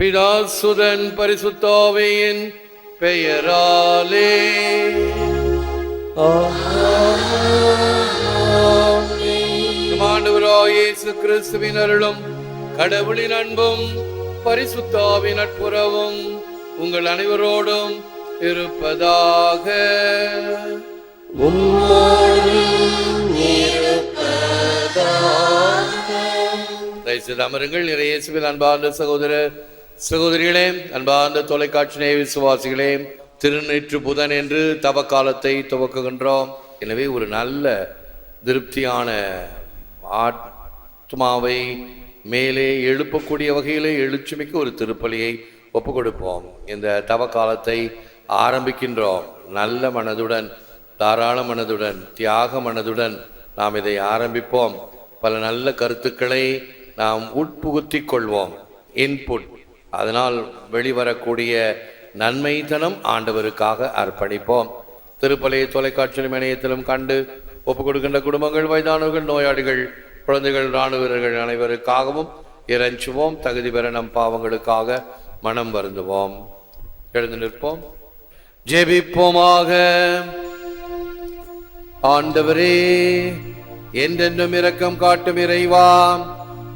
பிதாசுதன் பரிசுத்தாவையின் பெயராலே. நம் இயேசு கிறிஸ்துவின் அருளும் கடவுளின் அன்பும் பரிசுத்தாவின் நட்புறவும் உங்கள் அனைவரோடும் இருப்பதாக. தயவுசெய்து அமருங்கள் நிறைய இயேசுவின் அன்பார்ந்த சகோதரர் சகோதரிகளே அன்பார்ந்த தொலைக்காட்சி நேய விசுவாசிகளே திருநெற்று புதன் என்று தவ காலத்தை துவக்குகின்றோம். எனவே ஒரு நல்ல திருப்தியான ஆத்மாவை மேலே எழுப்பக்கூடிய வகையிலே எழுச்சிமிக்க ஒரு திருப்பலியை ஒப்பு கொடுப்போம் இந்த தவ காலத்தை ஆரம்பிக்கின்றோம். நல்ல மனதுடன் தாராள மனதுடன் தியாக மனதுடன் நாம் இதை ஆரம்பிப்போம். பல நல்ல கருத்துக்களை நாம் உட்புகுத்திக் கொள்வோம். இன்புட் அதனால் வெளிவரக்கூடிய நன்மை தனம் ஆண்டவருக்காக அர்ப்பணிப்போம். திருப்பலையை தொலைக்காட்சியிலும் இணையத்திலும் கண்டு ஒப்புக் கொடுக்கின்ற குடும்பங்கள் வயதானவர்கள் நோயாளிகள் குழந்தைகள் இராணுவ வீரர்கள் அனைவருக்காகவும் இறைஞ்சுவோம். தகுதி பெற நம் பாவங்களுக்காக மனம் வருந்துவோம். எழுந்து நிற்போம். ஜெபிப்போமாக. ஆண்டவரே என்றென்றும் இரக்கம் காட்டும் இறைவா.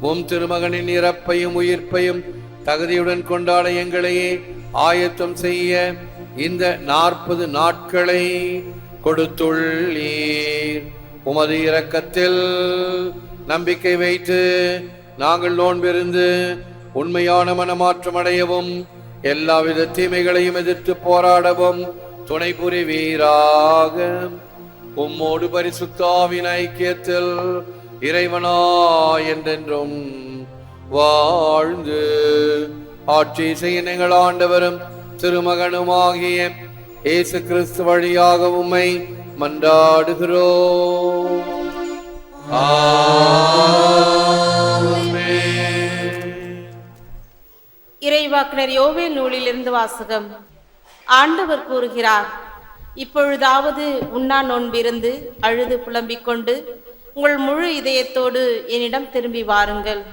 உம் திருமகனின் இறப்பையும் உயிர்ப்பையும் தகுதியுடன் கொண்டாட எங்களையே ஆயத்தம் செய்ய இந்த நாற்பது நாட்களை கொடுத்துள்ளீர். உமது இரக்கத்தில் நம்பிக்கை வைத்து நாங்கள் நோன்பிருந்து உண்மையான மனமாற்றம் அடையவும் எல்லாவித தீமைகளையும் எதிர்த்து போராடவும் துணை புரிவீராக. உம்மோடு பரிசுத்தாவின் ஐக்கியத்தில் இறைவனா என்றென்றும் வாழ்ந்து ஆட்சி செய்யுங்கள் ஆண்டவரும் திருமகனுமாகிய இயேசு கிறிஸ்து வழியாக உம்மை மன்றாடுகிறோ இறைவாக்கினர் யோவேல் நூலிலிருந்து வாசகம். ஆண்டவர் கூறுகிறார் இப்பொழுதாவது உண்ணா நோன்பிருந்து அழுது புலம்பிக் கொண்டு உங்கள் முழு இதயத்தோடு என்னிடம் திரும்பி வாருங்கள்.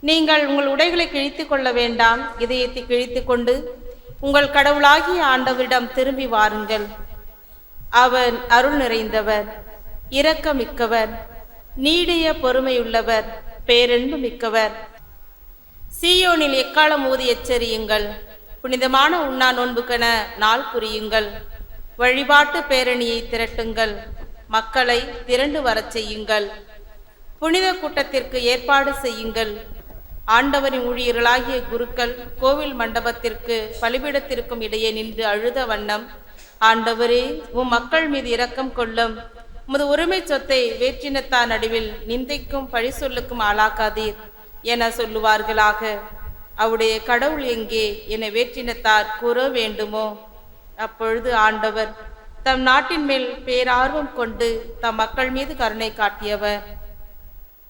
நீங்கள் உங்கள் உடைகளை கிழித்து கொள்ள வேண்டாம். இதயத்தை கிழித்து கொண்டு உங்கள் கடவுளாகிய ஆண்டவரிடம் திரும்பி வாருங்கள். அவர் அருள் நிறைந்தவர் இரக்கமிக்கவர் நீடிய பொறுமையுள்ளவர் பேரன்பு மிக்கவர். சீயோனில் எக்காலம் ஊதி எச்சரியுங்கள் புனிதமான உண்ணா நோன்புக்கென நாள் புரியுங்கள். வழிபாட்டு பேரணியை திரட்டுங்கள். மக்களை திரண்டு வரச் செய்யுங்கள். புனித கூட்டத்திற்கு ஏற்பாடு செய்யுங்கள். ஆண்டவரின் ஊழியர்களாகிய குருக்கள் கோவில் மண்டபத்திற்கு பலிபீடத்திற்கும் இடையே நின்று அழுத வண்ணம் ஆண்டவரே உம் மக்கள் மீது இரக்கம் கொள்ளும். உமது உரிமை சொத்தை வேற்றினத்தார் நடுவில் நிந்தைக்கும் பழி சொல்லுக்கும் ஆளாக்காதீர் என சொல்லுவார்களாக. அவருடைய கடவுள் எங்கே? என வேற்றினத்தார் கூற வேண்டுமோ? அப்பொழுது ஆண்டவர் தம் நாட்டின் மேல் பேரார்வம் கொண்டு தம் மக்கள் மீது கருணை காட்டியவர்.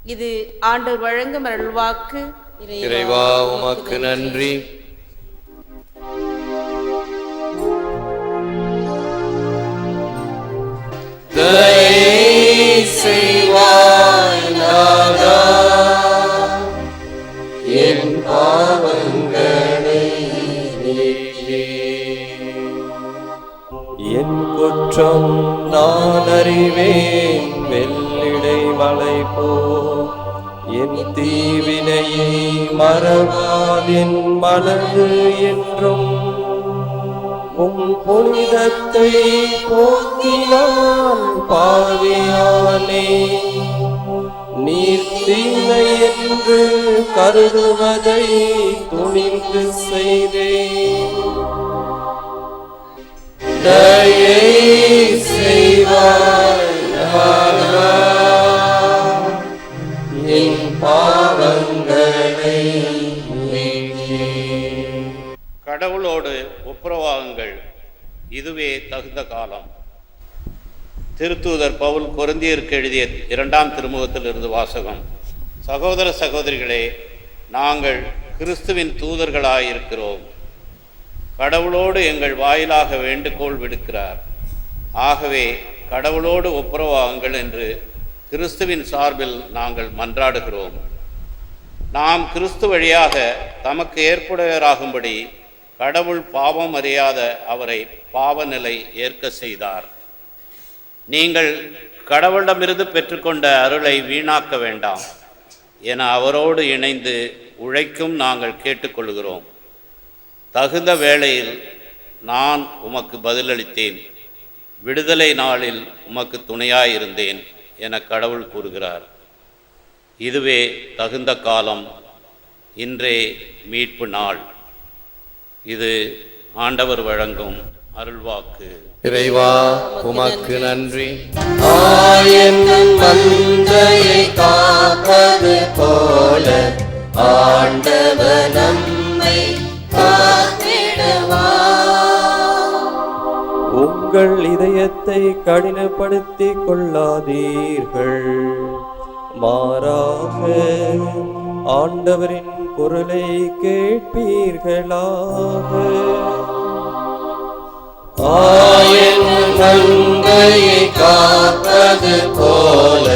இது ஆண்டவர் வழங்கும் அருள்வாக்கு. இறைவா உமக்கு நன்றி. என் பாவங்களை என் குற்றம் நான் அறிவேன் வெள்ளிடை மலை போ என் தீவினையை மறவாதின் மனது என்றும். உம் புனிதத்தை போக்கினான் பாவியானே நீர் தீமை என்று கருதுவதை துணிந்து செய்தேன் தயை செய்வாய். கடவுளோடு ஒப்புரவாகுங்கள். இதுவே தகுந்த காலம். திருத்தூதர் பவுல் கொருந்தியருக்கு எழுதிய இரண்டாம் திருமுகத்தில் இருந்து வாசகம். சகோதர சகோதரிகளே நாங்கள் கிறிஸ்துவின் தூதர்களாயிருக்கிறோம். கடவுளோடு எங்கள் வாயிலாக வேண்டுகோள் விடுக்கிறார். ஆகவே கடவுளோடு ஒப்புரவாகுங்கள் என்று கிறிஸ்துவின் சார்பில் நாங்கள் மன்றாடுகிறோம். நாம் கிறிஸ்து வழியாக தமக்கு ஏற்புடையராகும்படி கடவுள் பாவம் அறியாத அவரை பாவநிலை ஏற்க செய்தார். நீங்கள் கடவுளிடமிருந்து பெற்றுக்கொண்ட அருளை வீணாக்க வேண்டாம் என அவரோடு இணைந்து உழைக்கும் நாங்கள் கேட்டுக்கொள்கிறோம். தகுந்த வேளையில் நான் உமக்கு பதிலளித்தேன். விடுதலை நாளில் உமக்கு துணையாயிருந்தேன் என கடவுள் கூறுகிறார். இதுவே தகுந்த காலம். இன்றே மீட்பு நாள். இது ஆண்டவர் வழங்கும் அருள்வாக்கு. இறைவா உமக்கு நன்றி. மந்தையை காப்பது போல நம்மை உங்கள் இதயத்தை கடினப்படுத்திக் கொள்ளாதீர்கள். மாறாக ஆண்டவரின் குரலை கேட்பீர்களாக? ஆயன் நன்மையை காப்பது போல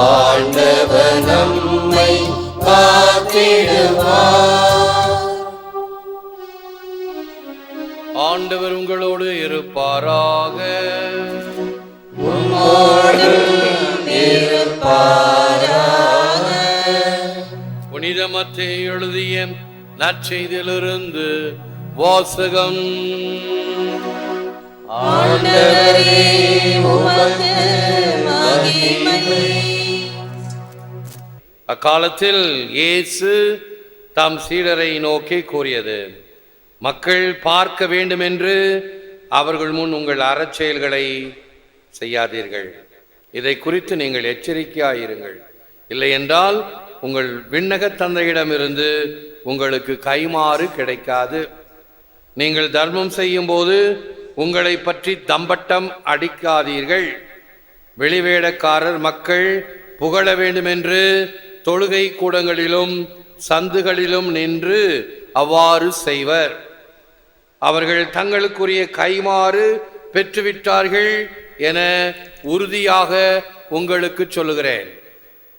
ஆண்டவர் நம்மை காத்திடுவார். ஆண்டவர் உங்களோடு இருப்பாராக. புனிதமத்தை எழுதிய நற்செய்தியிலிருந்து வாசகம். அக்காலத்தில் இயேசு தம் சீடரை நோக்கி கூறியது மக்கள் பார்க்க வேண்டும் என்று அவர்கள் முன் உங்கள் அறச்செயல்களை செய்யாதீர்கள். இதை குறித்து நீங்கள் எச்சரிக்கையாயிருங்கள். இல்லை என்றால் உங்கள் விண்ணக தந்தையிடமிருந்து உங்களுக்கு கைமாறு கிடைக்காது. நீங்கள் தர்மம் செய்யும்போது உங்களை பற்றி தம்பட்டம் அடிக்காதீர்கள். வெளிவேடக்காரர் மக்கள் புகழ வேண்டுமென்று தொழுகை கூடங்களிலும் சந்துகளிலும் நின்று அவ்வாறு செய்வர். அவர்கள் தங்களுக்குரிய கைமாறு பெற்றுவிட்டார்கள் என உறுதியாக உங்களுக்கு சொல்லுகிறேன்.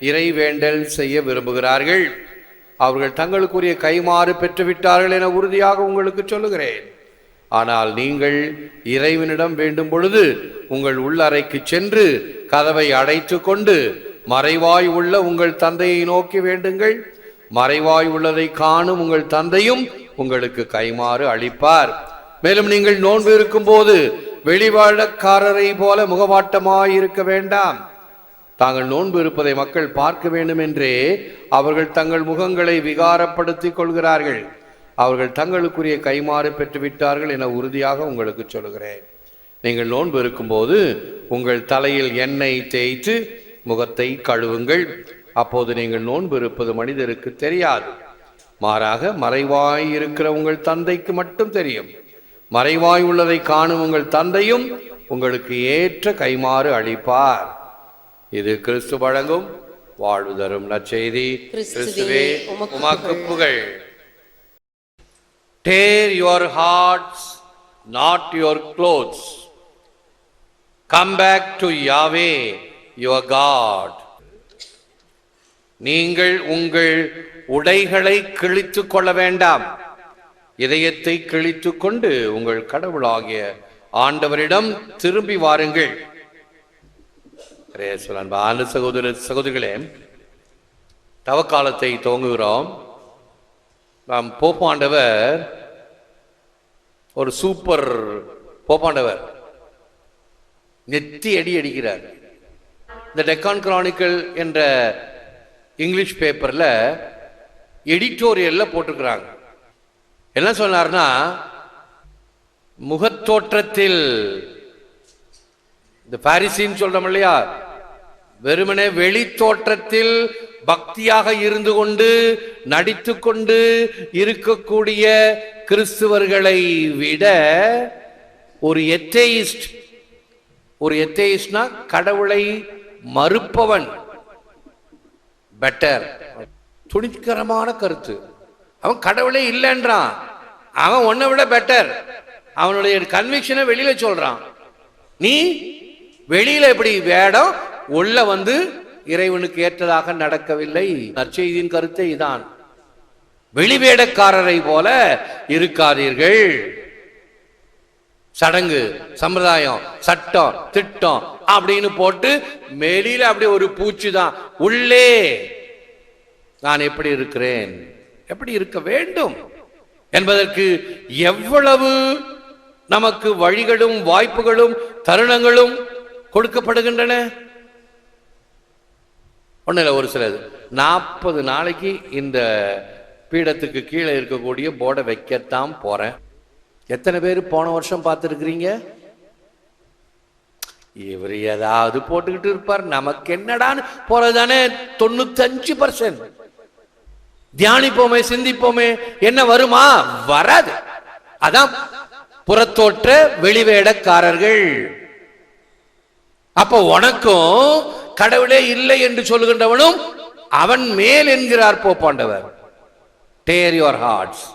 இறைவேண்டல் செய்ய விரும்புகிறார்கள். அவர்கள் தங்களுக்குரிய கைமாறு பெற்றுவிட்டார்கள் என உறுதியாக உங்களுக்கு சொல்லுகிறேன். ஆனால் நீங்கள் இறைவனிடம் வேண்டும் பொழுது உங்கள் உள்ளறைக்கு சென்று கதவை அடைத்து கொண்டு மறைவாய் உள்ள உங்கள் தந்தையை நோக்கி வேண்டுங்கள். மறைவாய் உள்ளதை காணும் உங்கள் தந்தையும் உங்களுக்கு கைமாறு அளிப்பார். மேலும் நீங்கள் நோன்பு இருக்கும்போது வெளிவாழக்காரரை போல முகவாட்டமாய் இருக்க வேண்டாம். தாங்கள் நோன்பு இருப்பதை மக்கள் பார்க்க வேண்டும் என்றே அவர்கள் தங்கள் முகங்களை விகாரப்படுத்திக் கொள்கிறார்கள். அவர்கள் தங்களுக்குரிய கைமாறு பெற்றுவிட்டார்கள் என உறுதியாக உங்களுக்கு சொல்கிறேன் நீங்கள் நோன்பு இருக்கும்போது உங்கள் தலையில் எண்ணெய் தேய்த்து முகத்தை கழுவுங்கள். அப்போது நீங்கள் நோன்பு இருப்பது மனிதருக்கு தெரியாது. மாறாக மறைவாய் இருக்கிற உங்கள் தந்தைக்கு மட்டும் தெரியும். மறைவாய் உள்ளதை காணும் உங்கள் தந்தையும் உங்களுக்கு ஏற்ற கைமாறு அளிப்பார். இது கிறிஸ்து வழங்கும் வாழ்வு தரும் நற்செய்தி. கிறிஸ்துவே உமக்கு புகழ். Tear your hearts, not your clothes. Come back to Yahweh, your God. நீங்கள் உங்கள் உடைகளை கிழித்துக் கொள்ள வேண்டாம். இதயத்தை கிழித்துக் கொண்டு உங்கள் கடவுளாகிய ஆண்டவரிடம் திரும்பி வாருங்கள். கிரேசுவல் அன்பு சகோதர சகோதரிகளே தவக்காலத்தை துவங்குகிறோம். நாம் போப்பாண்டவர் ஒரு சூப்பர் போப்பாண்டவர் நெத்தி அடி அடிக்கிறார். இந்த டெக்கான் கிரானிக்கல் என்ற இங்கிலீஷ் பேப்பர்ல எடிட்டோரியல்ல போட்டிருக்கிறாங்க. என்ன சொன்னார்னா முகத்தோற்றத்தில் இந்த பாரிசின்னு சொல்றோம் இல்லையா? வெறுமனே வெளி தோற்றத்தில் பக்தியாக இருந்து கொண்டு நடித்து கொண்டு இருக்கக்கூடிய கிறிஸ்துவர்களை விட ஒரு எத்தேயிஸ்ட் ஒரு எத்தேயிஸ்ட்னா கடவுளை மறுப்பவன். பெட்டர் துணிக்கரமான கருத்து. அவன் கடவுளே இல்லைன்றான். அவன் உன்னை விட பெட்டர் அவனுடைய கன்விக்ஷனை வெளியில சொல்றான். நீ வெளியில எப்படி வேடம் உள்ள வந்து இறைவனுக்கு ஏற்றதாக நடக்கவில்லை. நற்செய்தியின் கருத்தை இதான். வெளிவேடக்காரரை போல இருக்காதீர்கள். சடங்கு சம்பிரதாயம் சட்டம் திட்டம் அப்படின்னு போட்டு மேலில அப்படி ஒரு பூச்சி தான். உள்ளே நான் எப்படி இருக்கிறேன்? எப்படி இருக்க வேண்டும்? என்பதற்கு எவ்வளவு நமக்கு வழிகளும் வாய்ப்புகளும் தருணங்களும் கொடுக்கப்படுகின்றன? ஒன்றும் ஒரு சிலது. நாற்பது நாளைக்கு இந்த பீடத்துக்கு கீழே இருக்கக்கூடிய போர்டை வைக்கத்தான் போறேன். எத்தனை பேர் போன வருஷம் பார்த்துருக்குறீங்க? இவர் ஏதாவது போட்டுக்கிட்டு இருப்பார். நமக்கு என்னடான்னு போறதுதானே? தொண்ணூத்தஞ்சு பர்சன்ட் தியானிப்போமே சிந்திப்போமே என்ன வருமா? வராது. அதான் புறத்தோற்ற வெளிவேடக்காரர்கள். அப்ப உனக்கும் கடவுளே இல்லை என்று சொல்லுகின்றவனும் அவன் மேல் என்கிறார் போப்பாண்டவர் டேர் யுவர் ஹார்ட்ஸ்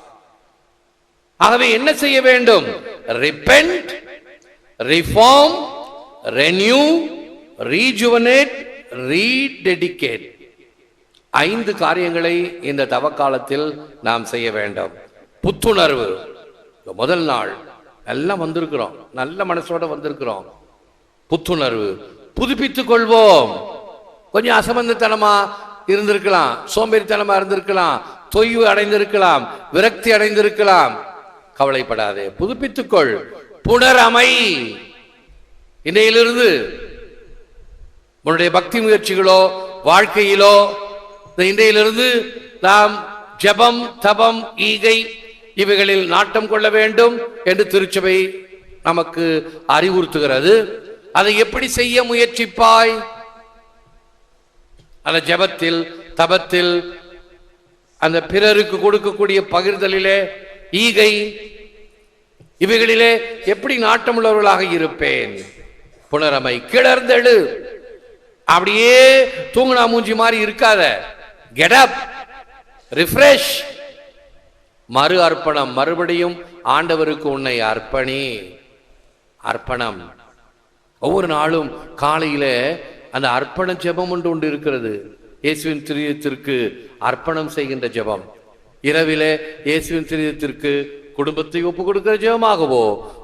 ஆகவே என்ன செய்ய வேண்டும்? Repent reform renew rejuvenate rededicate ஐந்து காரியங்களை இந்த தவக்காலத்தில் நாம் செய்ய வேண்டும். புத்துணர்வு. முதல் நாள். எல்லாம் வந்திருக்கிறோம். நல்ல மனசோட வந்திருக்கிறோம். புத்துணர்வு. புதுப்பித்துக் கொள்வோம் கொஞ்சம் அசமந்தத்தனமா இருந்திருக்கலாம். சோம்பேறித்தனமா இருந்திருக்கலாம். தொய்வு அடைந்திருக்கலாம். விரக்தி அடைந்திருக்கலாம். கவலைப்படாதே. புதுப்பித்துக்கொள். புனரமை. இன்னையிலிருந்து உன்னுடைய பக்தி முயற்சிகளோ வாழ்க்கையிலோ இந்த இன்றையிலிருந்து நாம் ஜெபம் தபம் ஈகை இவைகளில் நாட்டம் கொள்ள வேண்டும் என்று திருச்சபை நமக்கு அறிவுறுத்துகிறது. அதை எப்படி செய்ய முயற்சிப்பாய்? அந்த ஜெபத்தில் தபத்தில் அந்த பிறருக்கு கொடுக்கக்கூடிய பகிர்தலிலே ஈகை இவைகளிலே எப்படி நாட்டமுள்ளவர்களாக இருப்பேன்? புனரமை கிளர்ந்தெழு. அப்படியே தூங்குனா மூஞ்சி மாதிரி இருக்காத. கெடப் ரிஃப்ரெஷ் மறு அர்ப்பணம். மறுபடியும் ஆண்டவருக்கு உன்னை அர்ப்பணி. அர்ப்பணம். ஒவ்வொரு நாளும் காலையில் அந்த அர்ப்பண ஜெபம் ஒன்று ஒன்று இருக்கிறது. இயேசுவின் திரியத்திற்கு அர்ப்பணம் செய்கின்ற ஜெபம். இரவிலே இயேசுவின் திரியத்திற்கு குடும்பத்தை ஒப்பு கொடுக்கிற ஜெபமாகவோ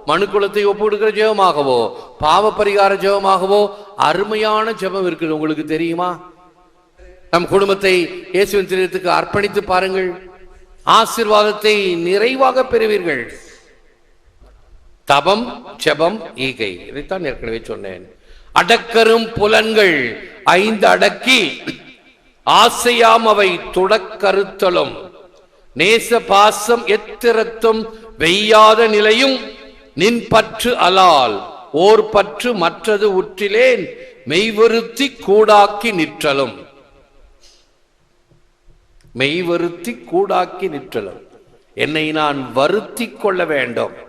மனுக்குலத்தை ஒப்பு கொடுக்கிற ஜெபமாகவோ பாவ பரிகார ஜெபமாகவோ அருமையான ஜெபம் இருக்குது. உங்களுக்கு தெரியுமா? நம் குடும்பத்தை இயேசுவின் திரியத்துக்கு அர்ப்பணித்து பாருங்கள். ஆசீர்வாதத்தை நிறைவாக பெறுவீர்கள். தபம் செபம் ஈகை. இதைத்தான் ஏற்கனவே சொன்னேன். அடக்கரும் புலன்கள் ஐந்து அடக்கி ஆசையாம் அவை துடக்கருத்தலும் நேச பாசம் எத்திரத்தும் வெய்யாத நிலையும் நின் பற்று அலால். ஓர் பற்று மற்றது உற்றிலேன் மெய்வருத்தி கூடாக்கி நிற்றலும். மெய்வருத்தி கூடாக்கி நிற்றலும். என்னை நான் வருத்தி கொள்ள வேண்டும்.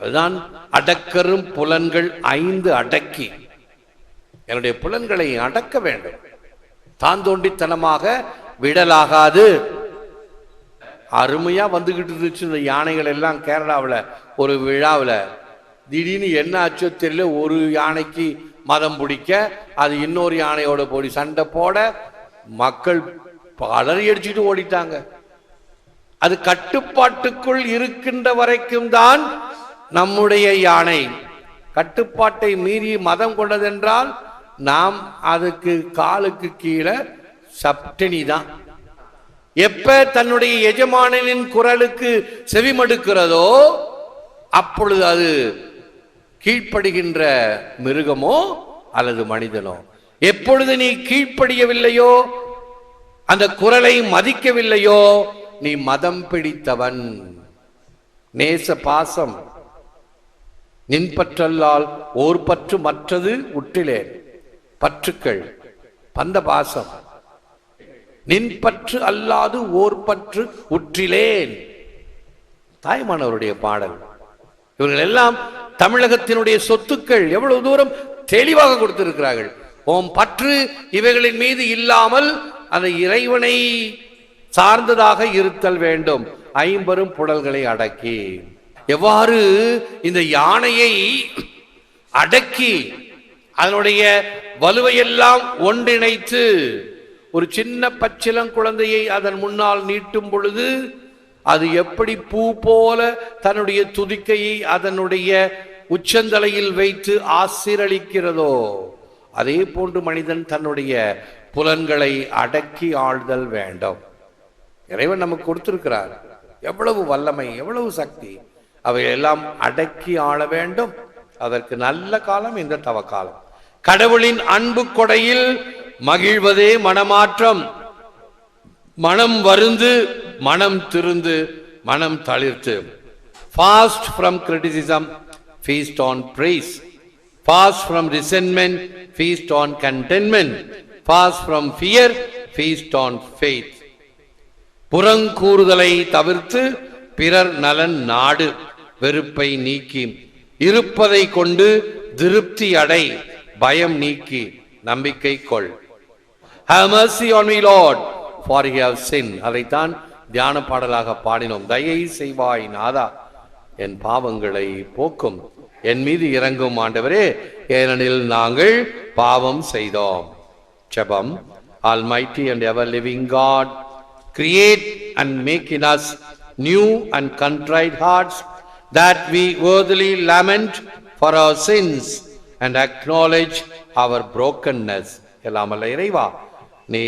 அதுதான் அடக்கரும் புலன்கள் ஐந்து அடக்கி. என்னுடைய புலன்களை அடக்க வேண்டும். தான் தோண்டித்தனமாக விடலாகாது. அருமையா வந்துகிட்டு இருந்துச்சு இந்த யானைகள் எல்லாம் கேரளாவில். ஒரு விழாவில். திடீர்னு என்ன ஆச்சோ தெரியல. ஒரு யானைக்கு மதம் பிடிக்க அது இன்னொரு யானையோட போடி சண்டை போட மக்கள் பலரி அடிச்சுட்டு ஓடிட்டாங்க. அது கட்டுப்பாட்டுக்குள் இருக்கின்ற வரைக்கும் தான் நம்முடைய யானை கட்டுப்பாட்டை மீறி மதம் கொண்டதென்றால் நாம் அதுக்கு காலுக்கு கீழே சப்டினி தான். எப்ப தன்னுடைய எஜமானனின் குரலுக்கு செவிமடுக்கிறதோ அப்பொழுது அது கீழ்ப்படுகின்ற மிருகமோ அல்லது மனிதனோ? எப்பொழுது நீ கீழ்ப்படியவில்லையோ அந்த குரலை மதிக்கவில்லையோ நீ மதம் பிடித்தவன். நேச பாசம். நின்பற்றல்லால் ஓர் பற்று மற்றது உற்றிலேன். பற்றுக்கள் பந்த பாசம் நின்பற்று அல்லாது ஓர் பற்று உற்றிலேன். தாய்மானவருடைய பாடல். இவர்கள் எல்லாம் தமிழகத்தினுடைய சொத்துக்கள் எவ்வளவு தூரம் தெளிவாக கொடுத்திருக்கிறார்கள். ஓம் பற்று இவைகளின் மீது இல்லாமல் அந்த இறைவனை சார்ந்ததாக இருத்தல் வேண்டும். ஐம்பெரும் புடல்களை அடக்கி. எவ்வாறு இந்த யானையை அடக்கி அதனுடைய வலுவையெல்லாம் ஒன்றிணைத்து ஒரு சின்ன பச்சிலம் குழந்தையை அதன் முன்னால் நீட்டும் பொழுது அது எப்படி பூ போல தன்னுடைய துதிக்கையை அதனுடைய உச்சந்தலையில் வைத்து ஆசிரளிக்கிறதோ அதே போன்று மனிதன் தன்னுடைய புலன்களை அடக்கி ஆள்தல் வேண்டும். இறைவன் நமக்கு கொடுத்திருக்கிறார். எவ்வளவு வல்லமை எவ்வளவு சக்தி. அவை எல்லாம் அடக்கி ஆள வேண்டும். அதற்கு நல்ல காலம் இந்த தவக்காலம் கடவுளின் அன்பு கொடையில் மகிழ்வதே மனமாற்றம். மனம் வருந்து மனம் திருந்து மனம் தளிர்த்து. Fast from criticism feast on praise fast from resentment feast on contentment. Fast from fear feast on faith புறங்கூறுதலை தவிர்த்து பிறர் நலன் நாடு. வெறுப்பை நீக்கி. இருப்பதை கொண்டு திருப்தி அடை. பயம் நீக்கி. நம்பிக்கை கொள். Have mercy on me lord for he sin அதைத்தான் தியான பாடலாக பாடினோம். தயை செய்வாய் நாதா. என் பாவங்களை போக்கும். என் மீது இறங்கும் ஆண்டவரே. ஏனெனில் நாங்கள் பாவம் செய்தோம். ஜபம். Almighty and ever living God create and make in us new and contrite hearts that we worthily lament for our sins and acknowledge our brokenness. எல்லாமல்ல இறைவா நீ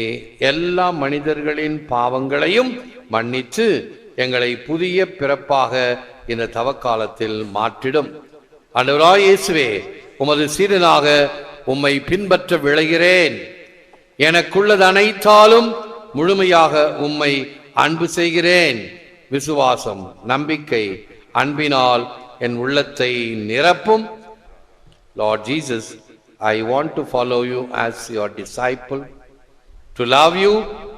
எல்லா மனிதர்களின் பாவங்களையும் மன்னித்து எங்களை புதிய பிறப்பாக இந்த தவக்காலத்தில் மாற்றிடும். ஆண்டவராய் இயேசுவே உமது சீடனாக உம்மை பின்பற்ற விளைகிறேன் எனக்குள்ளது அனைத்தாலும் முழுமையாக உம்மை அன்பு செய்கிறேன். விசுவாசம் நம்பிக்கை அன்பினால் என் உள்ளத்தை நிரப்பும் Lord Jesus, I want to follow you as your disciple, to love you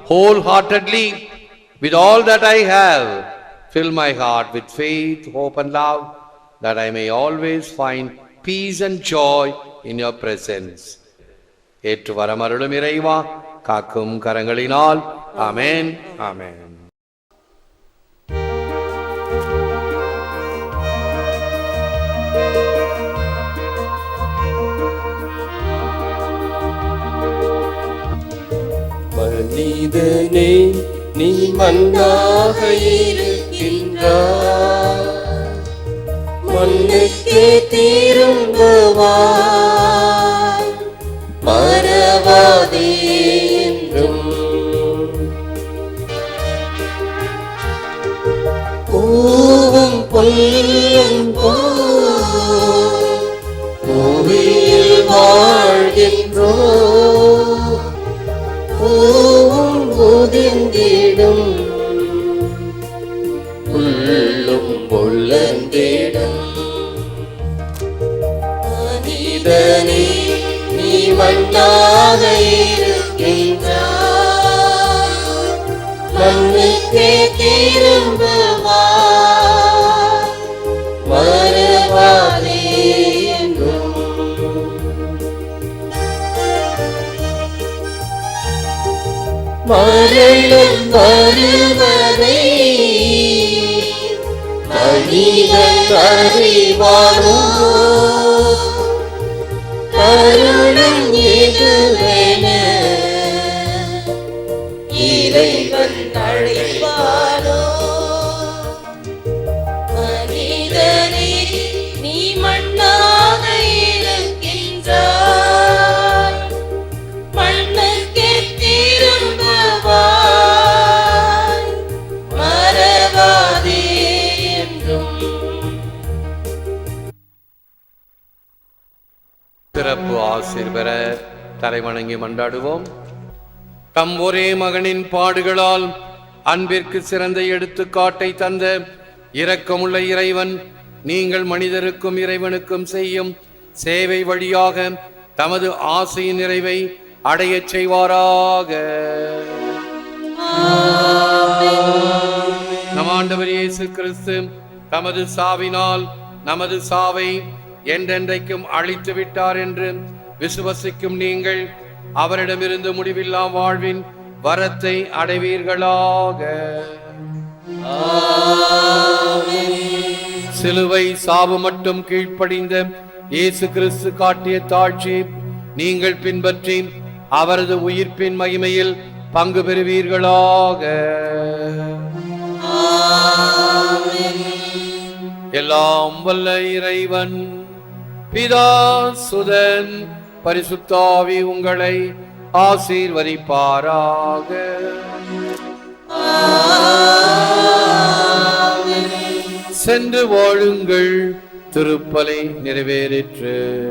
wholeheartedly with all that I have. Fill my heart with faith, hope, and love, that I may always find peace and joy in your presence. ஏற்று வரமருளும் இறைவா காக்கும் கரங்களினால் ஆமென் ஆமென் மனிதனே நீ மண்ணாக இருக்கின்றாய். மண்ணுக்கே தீ மண்ணாக இருக்கின்றாய். மண்ணுக்கே திரும்புவார் மறுவாதே மரணம் வருவதை மனிதன் தலைவணங்கி மன்றாடுவோம் தம் ஒரே மகனின் பாடுகளால் அன்பிற்கு சிறந்த எடுத்துக்காட்டை தந்த இரக்கமுள்ள இறைவன் நீங்கள் மனிதருக்கும் இறைவனுக்கும் செய்யும் சேவை வழியாக தமது ஆசையின் நிறைவை அடையச் செய்வாராக. நம் ஆண்டவர் இயேசு கிறிஸ்து தமது சாவினால் நமது சாவை என்றென்றைக்கும் அழித்து விட்டார் என்று விசுவசிக்கும் நீங்கள் அவரிடமிருந்து முடிவில்லா வாழ்வின் வரத்தை அடைவீர்களாக. சிலுவை சாவு மட்டும் கீழ்ப்படிந்த இயேசு கிறிஸ்து காட்டிய தாட்சி நீங்கள் பின்பற்றி அவரது உயிர்ப்பின் மகிமையில் பங்கு பெறுவீர்களாக. எல்லாம் வல்ல இறைவன் பிதா சுதன் பரிசுத்தாவி உங்களை ஆசீர்வதிப்பாராக. சென்று வாழுங்கள் திருப்பலை நிறைவேறிற்று.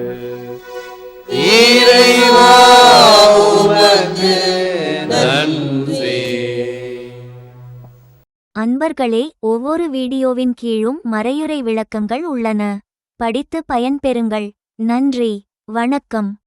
அன்பர்களே ஒவ்வொரு வீடியோவின் கீழும் மறையுறை விளக்கங்கள் உள்ளன. படித்து பயன்பெறுங்கள். நன்றி. வணக்கம்.